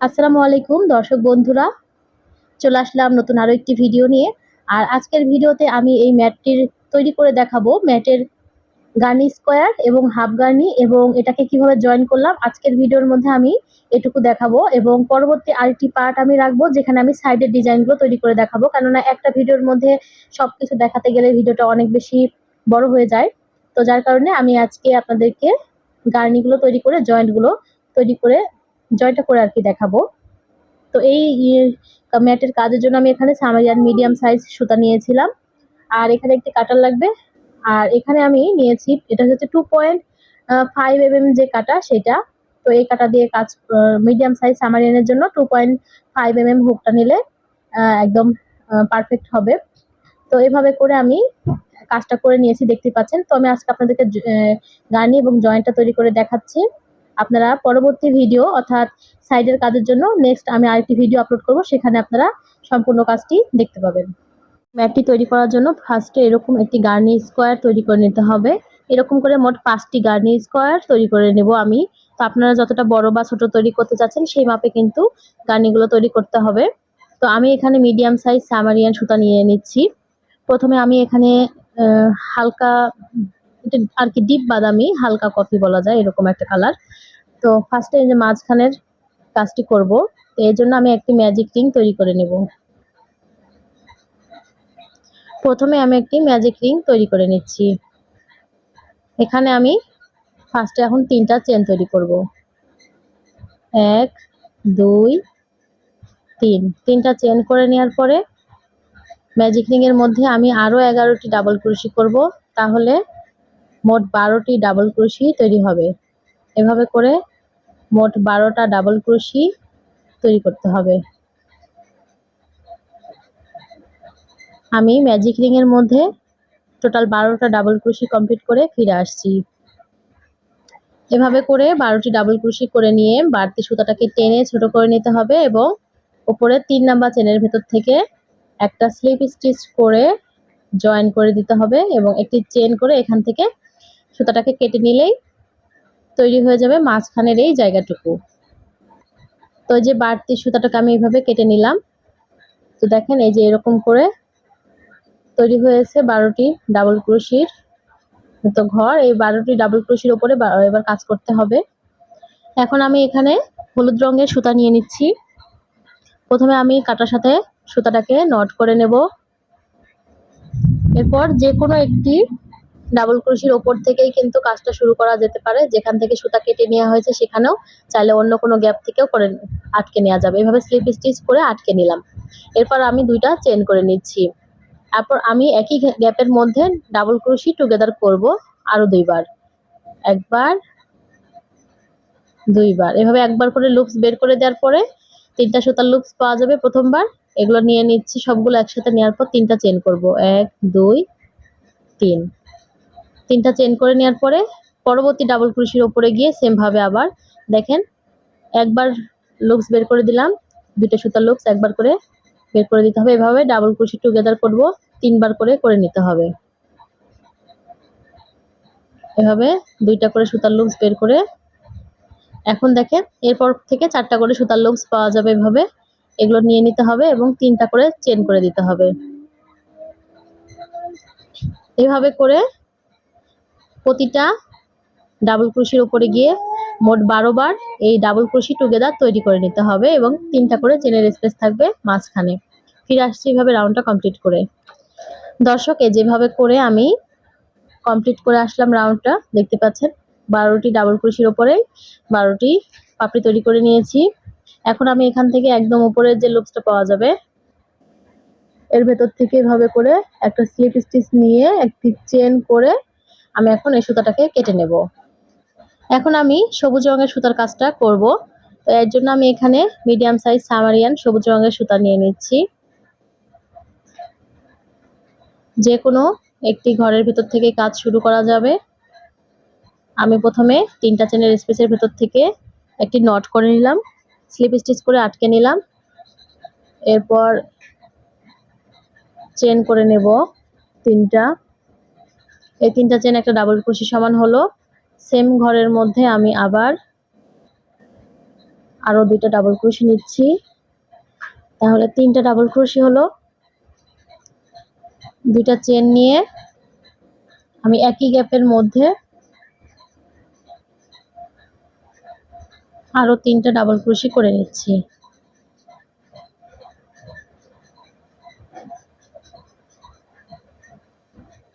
আসসালামু আলাইকুম, দর্শক বন্ধুরা। চলে আসলাম নতুন আরও একটি ভিডিও নিয়ে। আর আজকের ভিডিওতে আমি এই ম্যাটটির তৈরি করে দেখাবো, ম্যাটের গার্নি স্কোয়ার এবং হাফ গার্নি এবং এটাকে কীভাবে জয়েন করলাম। আজকের ভিডিওর মধ্যে আমি এটুকু দেখাবো এবং পরবর্তী আরেকটি পার্ট আমি রাখব, যেখানে আমি সাইডের ডিজাইনগুলো তৈরি করে দেখাবো। কেননা একটা ভিডিওর মধ্যে সব কিছু দেখাতে গেলে ভিডিওটা অনেক বেশি বড় হয়ে যায়। তো যার কারণে আমি আজকে আপনাদেরকে গার্নিগুলো তৈরি করে, জয়েন্টগুলো তৈরি করে জয়েন্টটা করে আর কি দেখাবো। তো এই ম্যাটের কাজের জন্য আমি এখানে সামারিয়ান মিডিয়াম সাইজ সুতা নিয়েছিলাম। আর এখানে একটি কাটার লাগবে। আর এখানে আমি নিয়েছি, এটা হচ্ছে টু পয়েন্ট ফাইভ এম যে কাটা সেটা। তো এই কাটা দিয়ে কাজ মিডিয়াম সাইজ সামারিয়ানের জন্য two point five M M হুকটা নিলে একদম পারফেক্ট হবে। তো এভাবে করে আমি কাজটা করে নিয়েছি, দেখতে পাচ্ছেন। তো আমি আজকে আপনাদেরকে গার্নি এবং জয়েন্টটা তৈরি করে দেখাচ্ছি। আপনারা পরবর্তী ভিডিও অর্থাৎ সাইডের কাজের জন্য নেক্সট আমি আরেকটি ভিডিও আপলোড করব, সেখানে আপনারা সম্পূর্ণ কাজটি দেখতে পাবেন। ম্যাটটি তৈরি করার জন্য ফার্স্টে এরকম একটি গার্নি স্কোয়ার তৈরি করে নিতে হবে। এরকম করে মোট পাঁচটি গার্নি স্কোয়ার তৈরি করে নেব আমি। তো আপনারা যতটা বড় বা ছোট তৈরি করতে চাচ্ছেন, সেই মাপে কিন্তু গার্নিগুলো তৈরি করতে হবে। তো আমি এখানে মিডিয়াম সাইজ সামারিয়ান সুতা নিয়ে নিচ্ছি। প্রথমে আমি এখানে হালকা আর কি ডিপ বাদামি, হালকা কফি বলা যায়, এরকম একটা কালার তো ফার্স্টে যে মাঝখানের কাজটি করব, তো এর জন্য আমি একটি ম্যাজিক রিং তৈরি করে নেব। প্রথমে আমি একটি ম্যাজিক রিং তৈরি করে নিচ্ছি। এখানে আমি ফার্স্টে এখন তিনটা চেন তৈরি করব। এক, দুই, তিন। তিনটা চেন করে নেওয়ার পরে ম্যাজিক রিং এর মধ্যে আমি আরও এগারোটি ডাবল ক্রুশি করব, তাহলে মোট বারোটি ডাবল ক্রুশি তৈরি হবে। এভাবে করে মোট বারোটা ডাবল ক্রুশি তৈরি করতে হবে। আমি ম্যাজিক রিং এর মধ্যে টোটাল বারোটা ডাবল ক্রুশি কমপ্লিট করে ফিরে আসছি। এভাবে করে বারোটি ডাবল ক্রুশি করে নিয়ে বাড়তি সুতাটাকে টেনে ছোট করে নিতে হবে এবং উপরে তিন নাম্বার চেনের ভেতর থেকে একটা স্লিপ স্টিচ করে জয়েন করে দিতে হবে এবং একটি চেন করে এখান থেকে সুতাটাকে কেটে নিলেই তৈরি হয়ে যাবে মাঝখানের এই জায়গাটুকু। তো যে বাড়তি সুতাটাকে আমি এইভাবে কেটে নিলাম। তো দেখেন এই যে এরকম করে তৈরি হয়েছে বারোটি ডাবল ক্রুশির। তো ঘর, এই বারোটি ডাবল ক্রুশির ওপরে এবার কাজ করতে হবে। এখন আমি এখানে হলুদ রঙের সুতা নিয়ে নিচ্ছি। প্রথমে আমি কাটার সাথে সুতাটাকে নট করে নেব। এরপর যে কোনো একটি ডাবল ক্রুশির ওপর থেকেই কিন্তু কাজটা শুরু করা যেতে পারে। যেখান থেকে সুতা কেটে নেওয়া হয়েছে সেখানেও চাইলে অন্য কোনো গ্যাপ থেকেও করে আটকে নেওয়া যাবে। এভাবে স্লিপ স্টিচ করে আটকে নিলাম। এরপর আমি দুইটা চেন করে নিচ্ছি। তারপর আমি একই গ্যাপের মধ্যে ডাবল ক্রুশি টুগেদার করব আরও দুইবার। একবার, দুইবার। এভাবে একবার করে লুপস বের করে দেওয়ার পরে তিনটা সুতার লুপস পাওয়া যাবে প্রথমবার। এগুলো নিয়ে নিচ্ছি সবগুলো একসাথে নেওয়ার পর তিনটা চেন করব। এক, দুই, তিন। তিনটা চেন করে নেওয়ার পরে পরবর্তী ডাবল ক্রুশির ওপরে গিয়ে সেম ভাবে আবার দেখেন, একবার লুপস বের করে দিলাম, দুইটা সুতার লুপস একবার করে বের করে দিতে হবে। এভাবে ডাবল ক্রুশি টুগেদার করব, তিনবার করে করে নিতে হবে। এভাবে দুইটা করে সুতার লুপস বের করে, এখন দেখেন এরপর থেকে চারটা করে সুতার লুপস পাওয়া যাবে এভাবে। এগুলো নিয়ে নিতে হবে এবং তিনটা করে চেন করে দিতে হবে। এভাবে করে প্রতিটা ডাবল ক্রুশির উপরে গিয়ে মোট বারো বার এই ডাবল ক্রুশি টুগেদার তৈরি করে নিতে হবে এবং তিনটা করে চেনের স্পেস থাকবে মাঝখানে। ফিরে আসছি এইভাবে রাউন্ডটা কমপ্লিট করে। দর্শক যেভাবে করে আমি কমপ্লিট করে আসলাম রাউন্ডটা দেখতে পাচ্ছেন? বারোটি ডাবল ক্রুশির ওপরে বারোটি পাপড়ি তৈরি করে নিয়েছি। এখন আমি এখান থেকে একদম উপরের যে লুপসটা পাওয়া যাবে, এর ভেতর থেকে এভাবে করে একটা স্লিপ স্টিচ নিয়ে একটি চেন করে আমি এখন এই সুতাটাকে কেটে নেব। এখন আমি সবুজ রঙের সুতার কাজটা করব। তো এর জন্য আমি এখানে মিডিয়াম সাইজ সামারিয়ান সবুজ রঙের সুতা নিয়ে নিচ্ছি। যে কোনো একটি ঘরের ভেতর থেকে কাজ শুরু করা যাবে। আমি প্রথমে তিনটা চেনের স্পেসের ভেতর থেকে একটি নট করে নিলাম। স্লিপ স্টিচ করে আটকে নিলাম। এরপর চেন করে নেব তিনটা। এই তিনটা চেন একটা ডাবল ক্রোশি সমান হলো। সেম ঘরের মধ্যে আমি আবার আরও দুইটা ডাবল ক্রোশি নিচ্ছি। তাহলে তিনটা ডাবল ক্রোশি হলো। দুইটা চেন নিয়ে আমি একই গ্যাপের মধ্যে আরও তিনটা ডাবল ক্রোশি করে নিচ্ছি।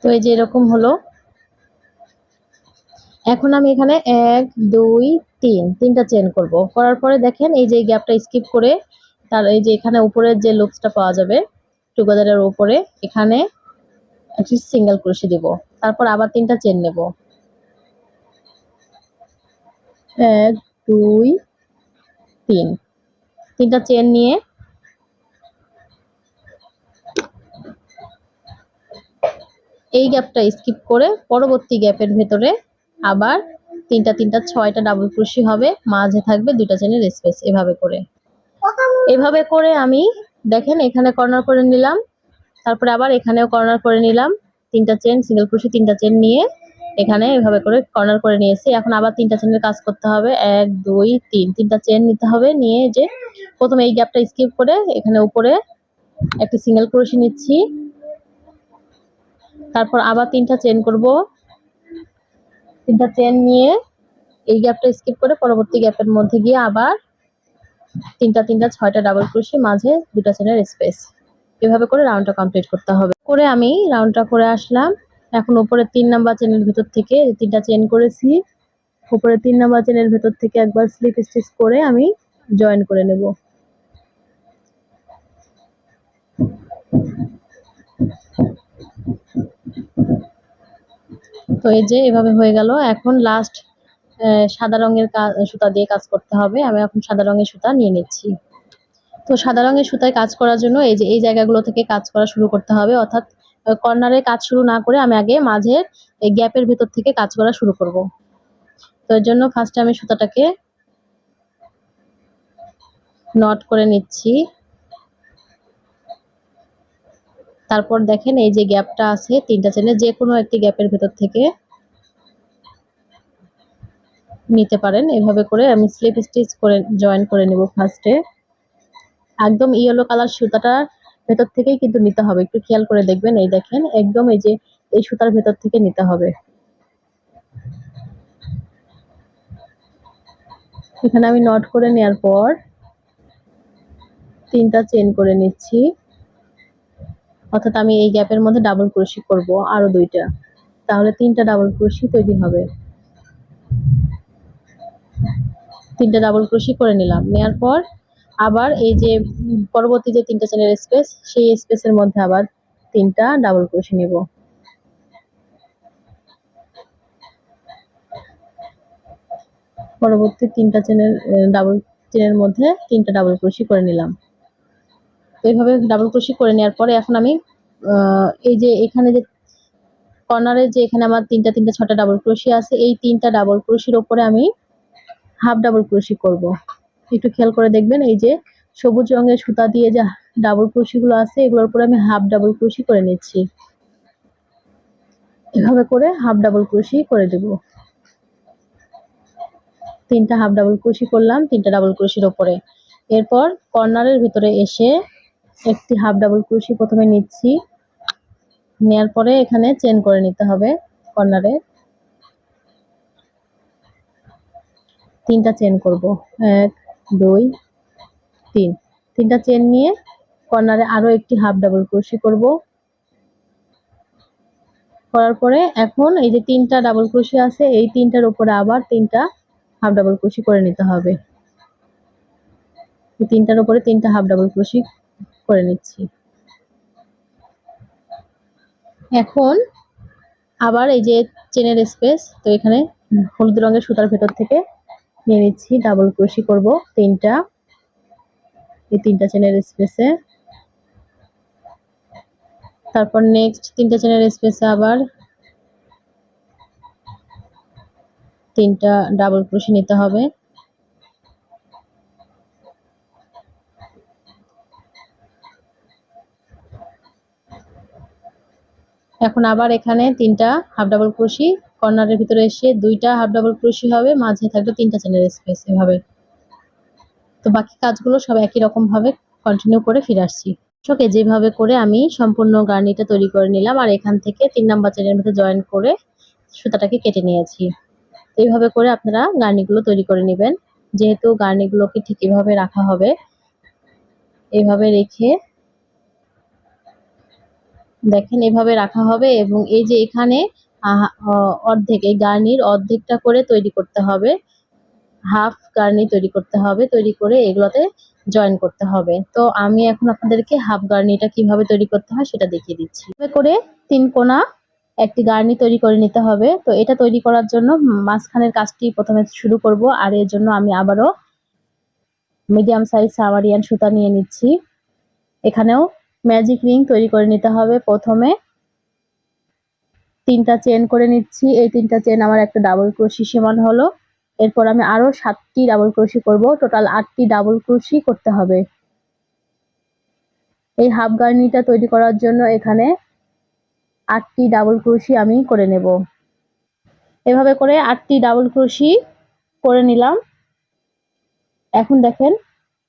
তো এই যে এরকম হলো। এখন আমি এখানে এক, দুই, তিন, তিনটা চেন করব। করার পরে দেখেন এই যে গ্যাপটা স্কিপ করে তার এই যে এখানে উপরের যে লুপসটা পাওয়া যাবে টুগেদারের উপরে এখানে একটি সিঙ্গেল ক্রোশি দিব। তারপর আবার তিনটা চেন নেব। এক, দুই, তিন। তিনটা চেন নিয়ে এই গ্যাপটা স্কিপ করে পরবর্তী গ্যাপের ভেতরে আবার তিনটা তিনটা, ছয়টা ডাবল ক্রোশি হবে। মাঝে থাকবে দুইটা চেনের স্পেস এভাবে করে। এভাবে করে আমি দেখেন এখানে কর্নার করে নিলাম। তারপরে আবার এখানেও কর্নার করে নিলাম। তিনটা চেন সিঙ্গেল ক্রোশি তিনটা চেন নিয়ে এখানে এভাবে করে কর্নার করে নিয়েছি। এখন আবার তিনটা চেনের কাজ করতে হবে। এক, দুই, তিন। তিনটা চেন নিতে হবে। নিয়ে যে প্রথমে এই গ্যাপটা স্কিপ করে এখানে উপরে একটা সিঙ্গেল ক্রোশি নিচ্ছি। তারপর আবার তিনটা চেন করব। তিনটা চেন নিয়ে এই গ্যাপটা স্কিপ করে পরবর্তী গ্যাপের মধ্যে গিয়ে আবার তিনটা তিনটা, ছয়টা ডাবল ক্রোশি মাঝে দুটা চেনের স্পেস এভাবে করে রাউন্ডটা কমপ্লিট করতে হবে। করে আমি রাউন্ডটা করে আসলাম। এখন উপরে তিন নাম্বার চেনের ভেতর থেকে তিনটা চেন করেছি। উপরে তিন নাম্বার চেনের ভেতর থেকে একবার স্লিপ স্টিচ করে আমি জয়েন করে নেব। তো এই যে এভাবে হয়ে গেল। এখন লাস্ট সাদা রঙের সুতা দিয়ে কাজ করতে হবে। আমি এখন সাদা রঙের সুতা নিয়ে নিচ্ছি। তো সাদা রঙের সুতায় কাজ করার জন্য এই যে, এই জায়গাগুলো থেকে কাজ করা শুরু করতে হবে। অর্থাৎ কর্নারে কাজ শুরু না করে আমি আগে মাঝের গ্যাপের ভেতর থেকে কাজ করা শুরু করব। তো এর জন্য ফার্স্টে আমি সুতাটাকে নট করে নিচ্ছি। তারপর দেখেন এই যে গ্যাপটা আছে, তিনটা চেনে যে কোনো একটি গ্যাপের ভেতর থেকে নিতে পারেন। এভাবে করে আমি স্লিপ স্টিচ করে জয়েন করে নেব ফার্স্টে। একদম ইয়েলো কালার সুতাটা ভেতর থেকেই কিন্তু নিতে হবে। একটু খেয়াল করে দেখবেন, এই দেখেন, একদম এই যে এই সুতার ভেতর থেকে নিতে হবে। এখানে আমি নট করে নেওয়ার পর তিনটা চেন করে নিচ্ছি। অর্থাৎ আমি এই গ্যাপের মধ্যে ডাবল ক্রোশি করব, আরও দুইটা। তাহলে তিনটা ডাবল ক্রোশি তৈরি হবে। তিনটা ডাবল ক্রোশি করে নিলাম। নেওয়ার পর আবার এই যে পরবর্তী যে তিনটা চেনের স্পেস সেই স্পেসের মধ্যে আবার তিনটা ডাবল ক্রোশি নেব। পরবর্তী তিনটা চেনের ডাবল চেনের মধ্যে তিনটা ডাবল ক্রোশি করে নিলাম। এইভাবে ডাবল ক্রোশি করে নেওয়ার পরে এখন আমি এই যে এখানে যে কর্নারে যে এখানে আমার তিনটা তিনটা, ছটা ডাবল ক্রোশি আছে, এই তিনটা ডাবল ক্রোশির ওপরে আমি হাফ ডাবল ক্রোশি করব। একটু খেয়াল করে দেখবেন, এই যে সবুজ রঙের সুতা দিয়ে যে ডাবল ক্রোশিগুলো আছে, এগুলোর উপরে আমি হাফ ডাবল ক্রোশি করে নিচ্ছি। এভাবে করে হাফ ডাবল ক্রোশি করে দেব। তিনটা হাফ ডাবল ক্রোশি করলাম, তিনটা ডাবল ক্রোশির ওপরে। এরপর কর্নারের ভিতরে এসে একটি হাফ ডাবল ক্রোশি প্রথমে নিচ্ছি। নেয়ার পরে এখানে চেন করে নিতে হবে কর্নারে তিনটা চেন করব। এক, দুই, তিন। তিনটা চেন নিয়ে কর্নারে আরও একটি হাফ ডাবল ক্রোশি করব। করার পরে এখন এই যে তিনটা ডাবল ক্রোশি আছে, এই তিনটার উপরে আবার তিনটা হাফ ডাবল ক্রোশি করে নিতে হবে। তিনটার উপরে তিনটা হাফ ডাবল ক্রোশি করে নিচ্ছি। এখন আবার এই যে চেনের স্পেস তো এখানে হলুদ রঙের সুতার ভেতর থেকে নিয়ে নিচ্ছি ডাবল ক্রোশি করব তিনটা। এই তিনটা চেনের স্পেসে তারপর নেক্সট তিনটা চেনের স্পেসে আবার তিনটা ডাবল ক্রোশি নিতে হবে। এখন আবার এখানে তিনটা হাফ ডাবল ক্রোশি কর্নারের ভিতরে এসে দুইটা হাফ ডাবল ক্রোশি হবে, মাঝে থাকবে তিনটা চেনের স্পেস এভাবে। তো বাকি কাজগুলো সব একই রকম ভাবে কন্টিনিউ করে ফিরে আসছি। দর্শক যেভাবে করে আমি সম্পূর্ণ গার্নিটা তৈরি করে নিলাম আর এখান থেকে তিন নাম্বার চেনের মধ্যে জয়েন করে সুতাটাকে কেটে নিয়েছি। এইভাবে করে আপনারা গার্নিগুলো তৈরি করে নেবেন। যেহেতু গার্নিগুলোকে ঠিক এভাবে রাখা হবে এইভাবে রেখে দেখেন, এভাবে রাখা হবে এবং এই যে এখানে অর্ধেক, এই গার্নির অর্ধেকটা করে তৈরি করতে হবে। হাফ গার্নি তৈরি করতে হবে, তৈরি করে এগুলোতে জয়েন করতে হবে। তো আমি এখন আপনাদেরকে হাফ গার্নিটা কীভাবে তৈরি করতে হয় সেটা দেখিয়ে দিচ্ছি। করে তিন কোনা একটি গার্নি তৈরি করে নিতে হবে। তো এটা তৈরি করার জন্য মাঝখানের কাজটি প্রথমে শুরু করব, আর এর জন্য আমি আবারও মিডিয়াম সাইজ সামারিয়ান সুতা নিয়ে নিচ্ছি। এখানেও ম্যাজিক রিং তৈরি করে নিতে হবে প্রথমে। তিনটা চেন করে নিচ্ছি। এই তিনটা চেন আমার একটা ডাবল ক্রোশি সমান হলো। এরপর আমি আরও সাতটি ডাবল ক্রোশি করব। টোটাল আটটি ডাবল ক্রোশি করতে হবে। এই হাফ গার্নিটা তৈরি করার জন্য এখানে আটটি ডাবল ক্রোশি আমি করে নেব। এভাবে করে আটটি ডাবল ক্রোশি করে নিলাম। এখন দেখেন,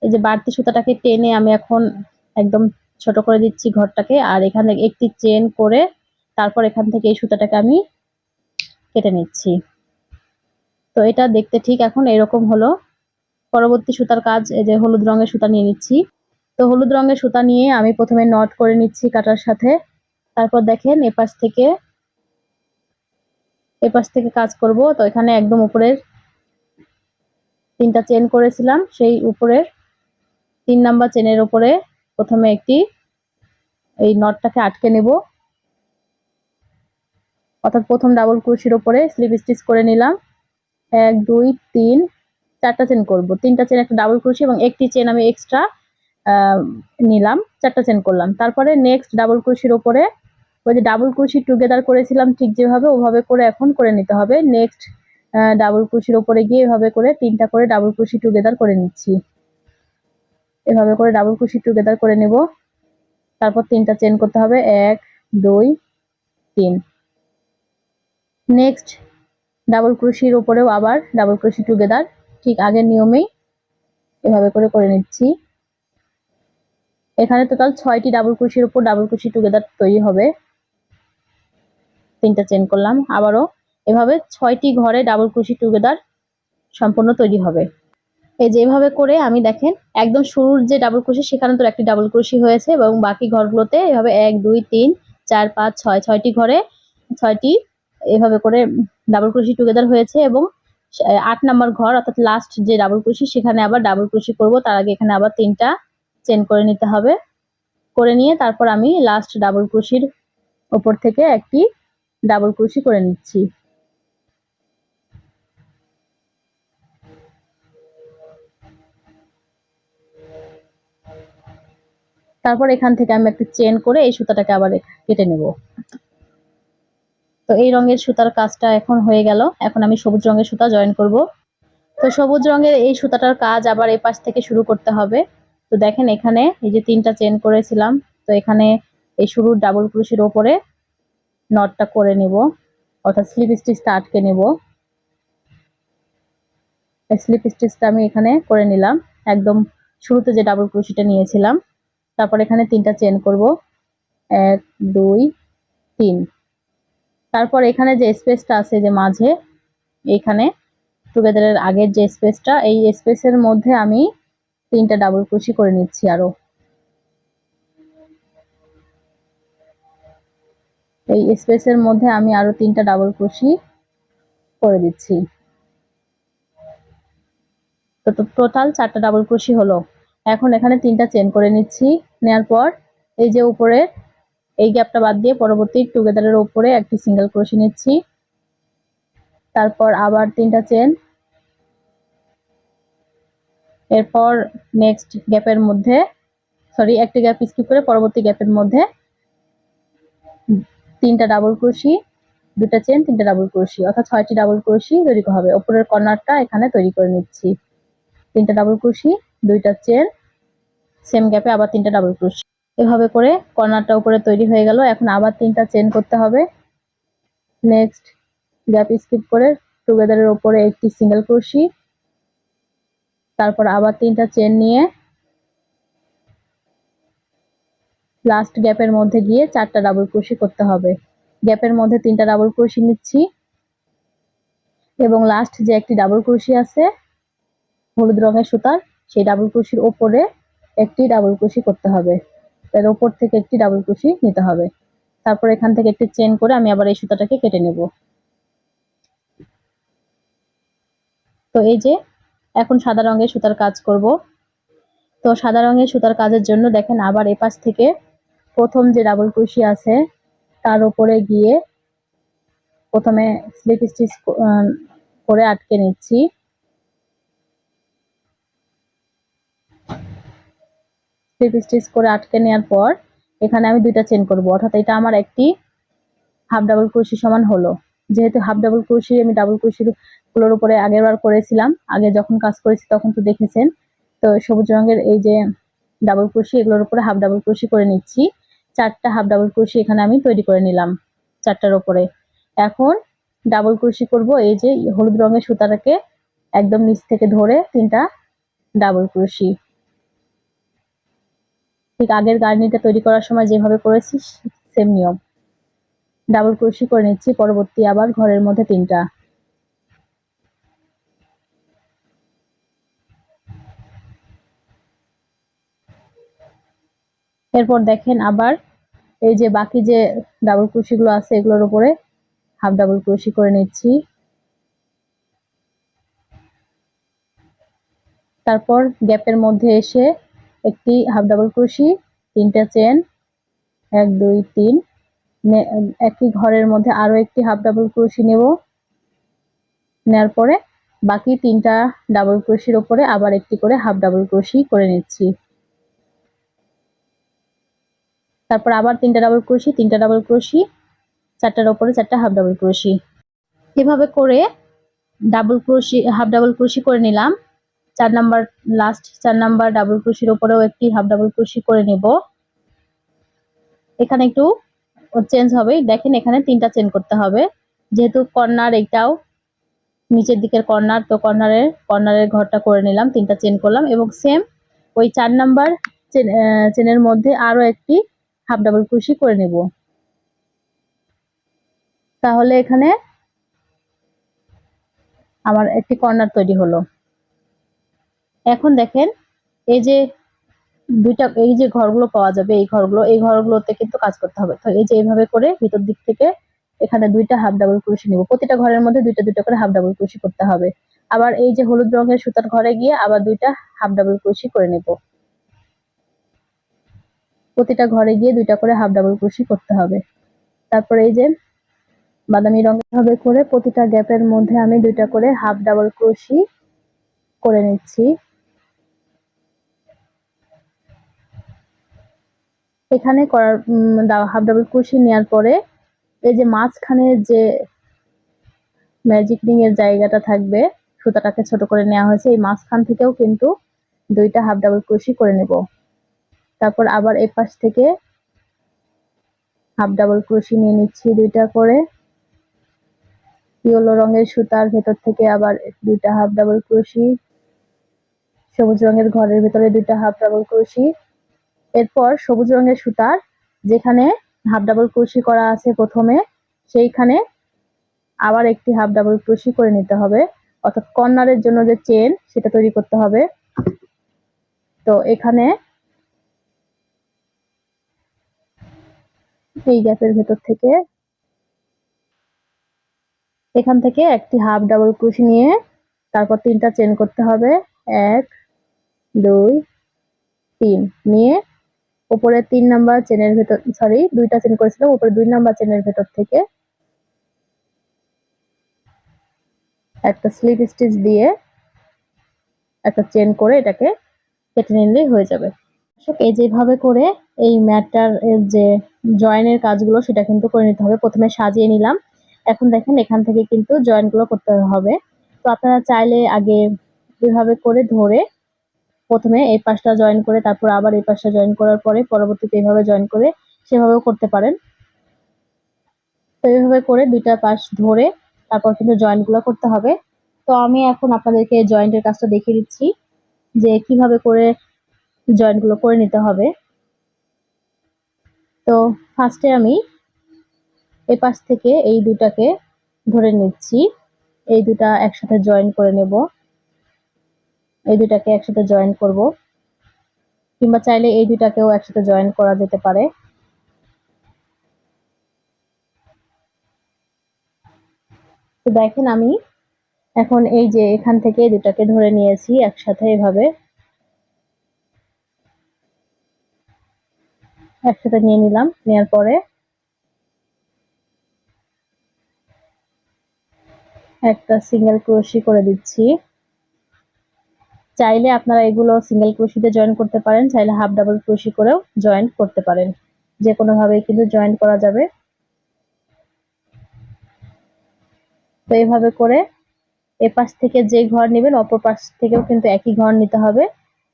এই যে বাড়তি সুতাটাকে টেনে আমি এখন একদম ছোট করে দিচ্ছি ঘরটাকে আর এখান থেকে একটি চেন করে তারপর এখান থেকে এই সুতাটাকে আমি কেটে নিচ্ছি। তো এটা দেখতে ঠিক এখন এরকম হলো। পরবর্তী সুতার কাজ, এই যে হলুদ রঙের সুতা নিয়ে নিচ্ছি। তো হলুদ রঙের সুতা নিয়ে আমি প্রথমে নট করে নিচ্ছি কাটার সাথে। তারপর দেখেন এপাশ থেকে এপাশ থেকে কাজ করব। তো এখানে একদম উপরের তিনটা চেন করেছিলাম, সেই উপরের তিন নাম্বার চেনের উপরে প্রথমে একটি এই নটটাকে আটকে নেব। অর্থাৎ প্রথম ডাবল ক্রুশির উপরে স্লিপ স্টিচ করে নিলাম। এক, দুই, তিন, চারটা চেন করব। তিনটা চেন একটা ডাবল ক্রুশি এবং একটি চেন আমি এক্সট্রা নিলাম, চারটা চেন করলাম। তারপরে নেক্সট ডাবল ক্রুশির উপরে ওই যে ডাবল ক্রুশি টুগেদার করেছিলাম ঠিক যেভাবে, ওভাবে করে এখন করে নিতে হবে। নেক্সট ডাবল ক্রুশির উপরে গিয়ে এভাবে করে তিনটা করে ডাবল ক্রুশি টুগেদার করে নিচ্ছি। এভাবে করে ডাবল ক্রুশি টুগেদার করে নেব। তারপর তিনটা চেন করতে হবে। এক, দুই, তিন। নেক্সট ডাবল ক্রুশির উপরেও আবার ডাবল ক্রুশি টুগেদার ঠিক আগের নিয়মেই এভাবে করে করে নিচ্ছি। এখানে টোটাল ছয়টি ডাবল ক্রুশির উপর ডাবল ক্রুশি টুগেদার তৈরি হবে। তিনটা চেন করলাম। আবারও এভাবে ছয়টি ঘরে ডাবল ক্রুশি টুগেদার সম্পূর্ণ তৈরি হবে। এই যেভাবে করে আমি দেখেন, একদম শুরুর যে ডাবল ক্রুশি সেখানে তো একটি ডাবল ক্রুশি হয়েছে এবং বাকি ঘরগুলোতে এভাবে এক, দুই, তিন, চার, পাঁচ, ছয়, ছয়টি ঘরে ছয়টি এভাবে করে ডাবল ক্রুশি টুগেদার হয়েছে এবং আট নাম্বার ঘর অর্থাৎ লাস্ট যে ডাবল ক্রুশি সেখানে আবার ডাবল ক্রুশি করব। তার আগে এখানে আবার তিনটা চেন করে নিতে হবে। করে নিয়ে তারপর আমি লাস্ট ডাবল ক্রুশির ওপর থেকে একটি ডাবল ক্রুশি করে নিচ্ছি। তারপর এখান থেকে আমি একটা চেন করে এই সুতাটাকে আবার কেটে নেব। তো এই রঙের সুতার কাজটা এখন হয়ে গেল। এখন আমি সবুজ রঙের সুতা জয়েন করব। তো সবুজ রঙের এই সুতাটার কাজ আবার এই পাশ থেকে শুরু করতে হবে। তো দেখেন এখানে এই যে তিনটা চেন করেছিলাম। তো এখানে এই শুরুর ডাবল ক্রুশের ওপরে নটটা করে নেব। অর্থাৎ স্লিপ স্টিচটা আটকে নেব। স্লিপ স্টিচটা আমি এখানে করে নিলাম। একদম শুরুতে যে ডাবল ক্রুশিটা নিয়েছিলাম। তারপর এখানে তিনটা চেন করব। এক, দুই, তিন। তারপর এখানে যে স্পেসটা আছে যে মাঝে, এখানে টুগেদারের আগের যে স্পেসটা এই স্পেসের মধ্যে আমি তিনটা ডাবল ক্রোশি করে নিচ্ছি আরও। এই স্পেসের মধ্যে আমি আরও তিনটা ডাবল ক্রোশি করে দিচ্ছি। তো টোটাল চারটা ডাবল ক্রোশি হলো। এখন এখানে তিনটা চেন করে নিচ্ছি। নেওয়ার পর এই যে উপরে এই গ্যাপটা বাদ দিয়ে পরবর্তী টুগেদারের উপরে একটি সিঙ্গেল ক্রোশি নিচ্ছি। তারপর আবার তিনটা চেন এরপর নেক্সট গ্যাপের মধ্যে সরি একটি গ্যাপ স্কিপ করে পরবর্তী গ্যাপের মধ্যে তিনটা ডাবল ক্রোশি দুটা চেন তিনটা ডাবল ক্রোশি অর্থাৎ ছয়টি ডাবল ক্রোশি তৈরি হবে। ওপরের কর্নারটা এখানে তৈরি করে নিচ্ছি। তিনটা ডাবল ক্রোশি দুইটা চেন সেম গ্যাপে আবার তিনটা ডাবল ক্রোশি এভাবে করে কর্নারটা উপরে তৈরি হয়ে গেল। এখন আবার তিনটা চেন করতে হবে। নেক্সট গ্যাপ স্কিপ করে টুগেদারের ওপরে একটি সিঙ্গেল ক্রোশি তারপর আবার তিনটা চেন নিয়ে লাস্ট গ্যাপের মধ্যে গিয়ে চারটা ডাবল ক্রোশি করতে হবে। গ্যাপের মধ্যে তিনটা ডাবল ক্রোশি নিচ্ছি। এবং লাস্ট যে একটি ডাবল ক্রোশি আছে, হলুদ রঙের সুতার সেই ডাবল ক্রোশির ওপরে একটি ডাবল ক্রোশি করতে হবে। এর ওপর থেকে একটি ডাবল ক্রোশি নিতে হবে। তারপর এখান থেকে একটি চেন করে আমি আবার এই সুতাটাকে কেটে নেব। তো এই যে, এখন সাদা রঙের সুতার কাজ করব। তো সাদা রঙের সুতার কাজের জন্য দেখেন আবার এপাশ থেকে প্রথম যে ডাবল ক্রোশি আছে, তার উপরে গিয়ে প্রথমে স্লিপ স্টিচ করে আটকে নিচ্ছি। স্লিপ স্টিচ করে আটকে নেওয়ার পর এখানে আমি দুইটা চেন করব। অর্থাৎ এটা আমার একটি হাফ ডাবল ক্রোশি সমান হলো। যেহেতু হাফ ডাবল ক্রোশি আমি ডাবল ক্রোশিরগুলোর উপরে আগের বার করেছিলাম। আগে যখন কাজ করেছি তখন তো দেখেছেন। তো সবুজ রঙের এই যে ডাবল ক্রোশি এগুলোর উপরে হাফ ডাবল ক্রোশি করে নিচ্ছি। চারটা হাফ ডাবল ক্রোশি এখানে আমি তৈরি করে নিলাম চারটার উপরে। এখন ডাবল ক্রোশি করব এই যে হলুদ রঙের সুতাটাকে একদম নিচ থেকে ধরে তিনটা ডাবল ক্রোশি ঠিক আগের গার্নিটা তৈরি করার সময় যেভাবে করেছি সেম নিয়ম। ডাবল ক্রোশি করে নিচ্ছি, পরবর্তী আবার ঘরের মধ্যে তিনটা। এরপর দেখেন আবার এই যে বাকি যে ডাবল ক্রোশিগুলো আছে এগুলোর উপরে হাফ ডাবল ক্রোশি করে নিচ্ছি। তারপর গ্যাপের মধ্যে এসে একটি হাফ ডাবল ক্রোশি তিনটা চেন এক, দুই, তিন। একই ঘরের মধ্যে আরও একটি হাফ ডাবল ক্রোশি নেব। নেওয়ার পরে বাকি তিনটা ডাবল ক্রোশির ওপরে আবার একটি করে হাফ ডাবল ক্রোশি করে নিচ্ছি। তারপর আবার তিনটা ডাবল ক্রোশি তিনটা ডাবল ক্রোশি চারটার ওপরে চারটা হাফ ডাবল ক্রোশি এভাবে করে double crochet half double crochet করে নিলাম। চার নাম্বার লাস্ট চার নাম্বার ডাবল ক্রোশির ওপরেও একটি হাফ ডাবল ক্রোশি করে নেব। এখানে একটু চেঞ্জ হবে। দেখেন এখানে তিনটা চেন করতে হবে। যেহেতু কর্নার এইটাও নিচের দিকের কর্নার তো কর্নারের কর্নারের ঘরটা করে নিলাম, তিনটা চেন করলাম এবং সেম ওই চার নাম্বার চেনের মধ্যে আরও একটি হাফ ডাবল ক্রোশি করে নেব। তাহলে এখানে আমার একটি কর্নার তৈরি হলো। এখন দেখেন, এই যে দুইটা, এই যে ঘরগুলো পাওয়া যাবে, এই ঘরগুলো, এই ঘরগুলোতে কিন্তু কাজ করতে হবে। তো এই যে এইভাবে করে ভিতর দিক থেকে এখানে দুইটা হাফ ডাবল ক্রোশি নিব। প্রতিটা ঘরের মধ্যে দুইটা দুইটা করে হাফ ডাবল ক্রোশি করতে হবে। আবার এই যে হলুদ রঙের সুতার ঘরে গিয়ে আবার দুইটা হাফ ডাবল ক্রোশি করে নেব। প্রতিটা ঘরে গিয়ে দুইটা করে হাফ ডাবল ক্রোশি করতে হবে। তারপরে এই যে বাদামি রঙের ভাবে করে প্রতিটা গ্যাপের মধ্যে আমি দুইটা করে হাফ ডাবল ক্রোশি করে নিচ্ছি। এখানে করার হাফ ডাবল ক্রোশি নেওয়ার পরে এই যে মাঝখানে যে ম্যাজিক রিং এর জায়গাটা থাকবে, সুতাটাকে ছোট করে নেওয়া হয়েছে, এই মাঝখান থেকেও কিন্তু দুইটা হাফ ডাবল ক্রোশি করে নেব। তারপর আবার এই পাশ থেকে হাফ ডাবল ক্রোশি নিয়ে নিচ্ছি দুইটা করে। ইয়েলো রঙের সুতার ভেতর থেকে আবার দুইটা হাফ ডাবল ক্রোশি সবুজ রঙের ঘরের ভেতরে দুইটা হাফ ডাবল ক্রোশি এরপর সবুজ রঙের সুতার, যেখানে হাফ ডাবল ক্রোশি করা আছে প্রথমে, সেইখানে আবার একটি হাফ ডাবল ক্রোশি করে নিতে হবে। অর্থাৎ কর্নারের জন্য যে চেন, সেটা তৈরি করতে হবে। তো এখানে এই গ্যাপের ভেতর থেকে এখান থেকে একটি হাফ ডাবল ক্রোশি নিয়ে তারপর তিনটা চেন করতে হবে। এক, দুই, তিন, নিয়ে উপরে তিন নাম্বার চেনের ভেতর সরি দুইটা চেন করেছিলাম উপরে দুই নাম্বার চেনের ভেতর থেকে একটা স্লিপ স্টিচ দিয়ে একটা চেন করে এটাকে কেটে নিলেই হয়ে যাবে। এই যেভাবে করে এই ম্যাটটার যে জয়েনের কাজগুলো, সেটা কিন্তু করে নিতে হবে। প্রথমে সাজিয়ে নিলাম। এখন দেখেন, এখান থেকে কিন্তু জয়েন্টগুলো করতে হবে। তো আপনারা চাইলে আগে এভাবে করে ধরে প্রথমে এই পাশটা জয়েন করে, তারপর আবার এই পাশটা জয়েন করার পরে পরবর্তীতে এইভাবে জয়েন করে সেভাবেও করতে পারেন। তো এইভাবে করে দুইটা পাশ ধরে তারপর কিন্তু জয়েন্টগুলো করতে হবে। তো আমি এখন আপনাদেরকে জয়েন্টের কাজটা দেখিয়ে দিচ্ছি, যে কীভাবে করে জয়েন্টগুলো করে নিতে হবে। তো ফার্স্টে আমি এ পাশ থেকে এই দুটাকে ধরে নিচ্ছি। এই দুটা একসাথে জয়েন করে নেব। এই দুটাকে একসাথে জয়েন করব। কিংবা চাইলে এই দুটাকেও একসাথে জয়েন করা যেতে পারে। তো দেখেন আমি এখন এই যে এখান থেকে এই দুটাকে ধরে নিয়েছি একসাথে এভাবে। একসাথে নিয়ে নিলাম নেওয়ার পরে একটা সিঙ্গেল ক্রোশি করে দিচ্ছি। চাইলে আপনারা এগুলো সিঙ্গেল ক্রোশিতে জয়েন করতে পারেন, চাইলে হাফ ডাবল ক্রোশি করেও জয়েন করতে পারেন। যে কোনোভাবেই কিন্তু জয়েন করা যাবে। তো এইভাবে করে এ পাশ থেকে যে ঘর নেবেন, অপর পাশ থেকেও কিন্তু একই ঘর নিতে হবে।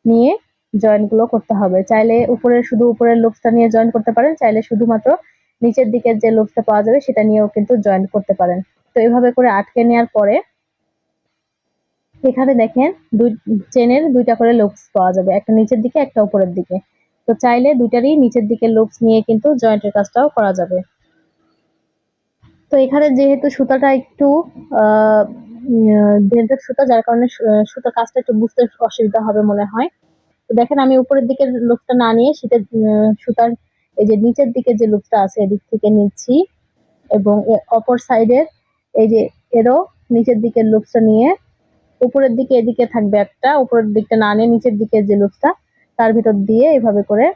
নিয়ে জয়েন্টগুলো করতে হবে। চাইলে উপরের শুধু উপরের লুপসটা নিয়ে জয়েন করতে পারেন, চাইলে শুধুমাত্র নিচের দিকের যে লুপসটা পাওয়া যাবে, সেটা নিয়েও কিন্তু জয়েন করতে পারেন। তো এইভাবে করে আটকে নেওয়ার পরে এখানে দেখেন দুই চেনের দুইটা করে লুপস পাওয়া যাবে, একটা নিচের দিকে, একটা উপরের দিকে। তো চাইলে দুইটারই নিচের দিকে লুপস নিয়ে কিন্তু জয়েন্টের কাজটাও করা যাবে। তো এখানে যেহেতু সুতাটা একটু ভেলভেট সুতা, যার কারণে সুতা কাজটা একটু বুঝতে অসুবিধা হবে মনে হয়। তো দেখেন আমি উপরের দিকের লুপসটা না নিয়ে শীতের সুতার এই যে নিচের দিকে যে লুপসটা আছে এদিক থেকে নিচ্ছি এবং অপর সাইডের এই যে এরও নিচের দিকের লুপসটা নিয়ে উপরের দিকে এদিকে থাকবে একটা, উপরের দিকটা না নিয়ে নিচের দিকে যে লুপসটা, তার ভিতর দিয়ে এভাবে করে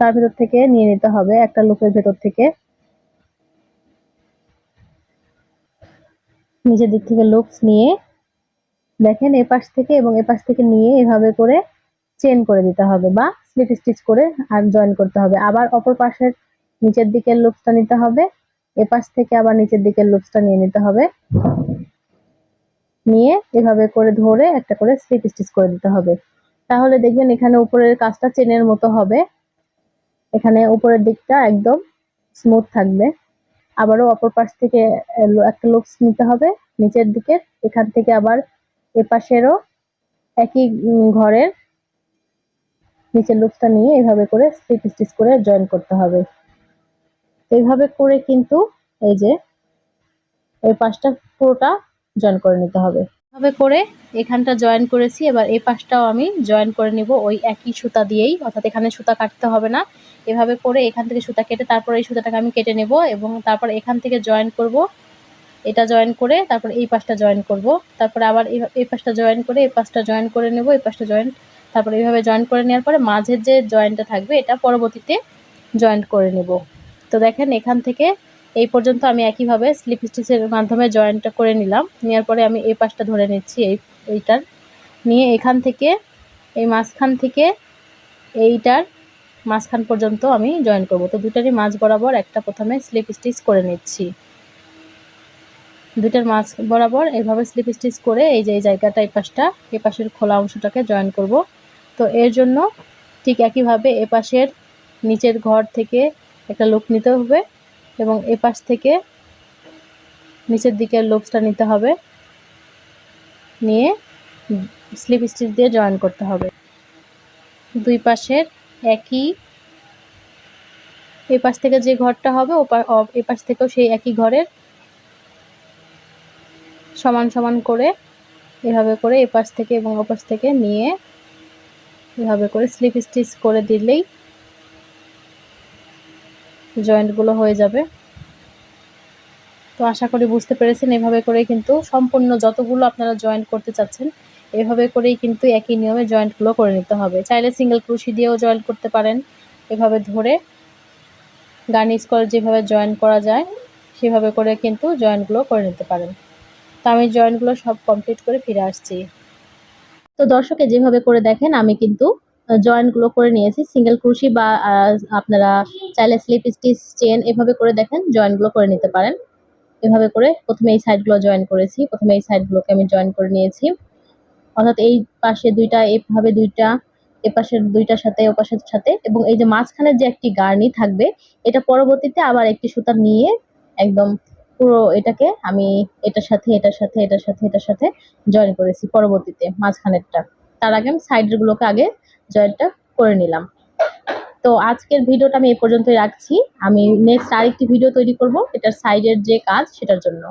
তার ভিতর থেকে নিয়ে নিতে হবে একটা লুপের ভেতর থেকে। নিচের দিক থেকে লুপস নিয়ে দেখেন এপাশ থেকে এবং এপাশ থেকে নিয়ে এভাবে করে চেন করে দিতে হবে বা স্লিপ স্টিচ করে আর জয়েন করতে হবে। আবার অপর পাশের নিচের দিকের লুপসটা নিতে হবে। এপাশ থেকে আবার নিচের দিকের লুপসটা নিয়ে নিতে হবে। নিয়ে এভাবে করে ধরে একটা করে স্লিপ স্টিচ করে দিতে হবে। তাহলে দেখবেন এখানে উপরের কাজটা চেনের মতো হবে। এখানে উপরের দিকটা একদম স্মুথ থাকবে। আবারও অপর পাশ থেকে একটা লুপস নিতে হবে। নিচের দিকে এখান থেকে আবার এপাশেরও একই ঘরের নিচের লুপসটা নিয়ে এভাবে করে স্লিপ স্টিচ করে জয়েন করতে হবে। এইভাবে করে কিন্তু এই যে এই পাশটা পুরোটা জয়েন করে নিতে হবে। এভাবে করে এখানটা জয়েন করেছি, এবার এই পাশটাও আমি জয়েন করে নিব। ওই একই সুতা দিয়েই, অর্থাৎ এখানে সুতা কাটতে হবে না। এভাবে করে এখান থেকে সুতা কেটে তারপর এই সুতাটাকে আমি কেটে নেব এবং তারপর এখান থেকে জয়েন করব। এটা জয়েন করে তারপর এই পাশটা জয়েন করব। তারপরে আবার এই পাশটা জয়েন করে, এই পাশটা জয়েন করে নেব, এই পাশটা জয়েন তারপর এইভাবে জয়েন করে নেওয়ার পরে মাঝের যে জয়েন্টটা থাকবে, এটা পরবর্তীতে জয়েন্ট করে নেব। তো দেখেন, এখান থেকে এই পর্যন্ত আমি একইভাবে স্লিপ স্টিচের মাধ্যমে জয়েন্টটা করে নিলাম। নেওয়ার পরে আমি এই পাশটা ধরে নিচ্ছি, এই, এইটার। নিয়ে এখান থেকে, এই মাঝখান থেকে এইটার মাঝখান পর্যন্ত আমি জয়েন করব। তো দুটারই মাঝ বরাবর একটা প্রথমে স্লিপ স্টিচ করে নিচ্ছি। দুইটার মাঝ বরাবর এভাবে স্লিপ স্টিচ করে এই যে, এই জায়গাটা, এই পাশটা, এ পাশের খোলা অংশটাকে জয়েন করব। তো এর জন্য ঠিক একইভাবে এ পাশের নিচের ঘর থেকে একটা লুপ নিতে হবে এবং এ পাশ থেকে নিচের দিকের লুপসটা নিতে হবে। নিয়ে স্লিপ স্টিচ দিয়ে জয়েন করতে হবে। দুই পাশের একই এ পাশ থেকে যে ঘরটা হবে এ পাশ থেকেও সেই একই ঘরের সমান সমান করে এভাবে করে এপাশ থেকে এবং ওপাশ থেকে নিয়ে এভাবে করে স্লিপ স্টিচ করে দিলেই জয়েন্টগুলো হয়ে যাবে। তো আশা করি বুঝতে পেরেছেন, এভাবে করে কিন্তু সম্পূর্ণ যতগুলো আপনারা জয়েন্ট করতে চাচ্ছেন, এভাবে করেই কিন্তু একই নিয়মে জয়েন্টগুলো করে নিতে হবে। চাইলে সিঙ্গেল ক্রুশি দিয়েও জয়েন্ট করতে পারেন, এভাবে ধরে গার্নিশ করে যেভাবে জয়েন্ট করা যায়, সেভাবে করে কিন্তু জয়েন্টগুলো করে নিতে পারেন। তো আমি জয়েন্টগুলো সব কমপ্লিট করে ফিরে আসছি। তো দর্শকে যেভাবে করে দেখেন, আমি কিন্তু জয়েন্টগুলো করে নিয়েছি। সিঙ্গেল ক্রুশি বা আপনারা চাইলে স্লিপ স্টিচ চেন এভাবে করে দেখেন জয়েন্টগুলো করে নিতে পারেন। এভাবে করে প্রথমে এই সাইডগুলো জয়েন করেছি। প্রথমে এই সাইডগুলোকে আমি জয়েন করে নিয়েছি। অর্থাৎ এই পাশে দুইটা, এভাবে দুইটা, এ পাশের দুইটার সাথে, ও পাশের সাথে, এবং এই যে মাঝখানে যে একটি গার্নি থাকবে, এটা পরবর্তীতে আবার একটি সুতা নিয়ে একদম পুরো এটাকে আমি এটার সাথে এটার সাথে এটার সাথে এটার সাথে জয়েন করেছি পরবর্তীতে মাঝখানেরটা। তার আগে আমি সাইডের গুলোকে আগে জয়েন্টটা করে নিলাম। তো আজকের ভিডিওটা আমি এ পর্যন্তই রাখছি। আমি নেক্সট আরেকটি ভিডিও তৈরি করব। এটার সাইডের যে কাজ, সেটার জন্য।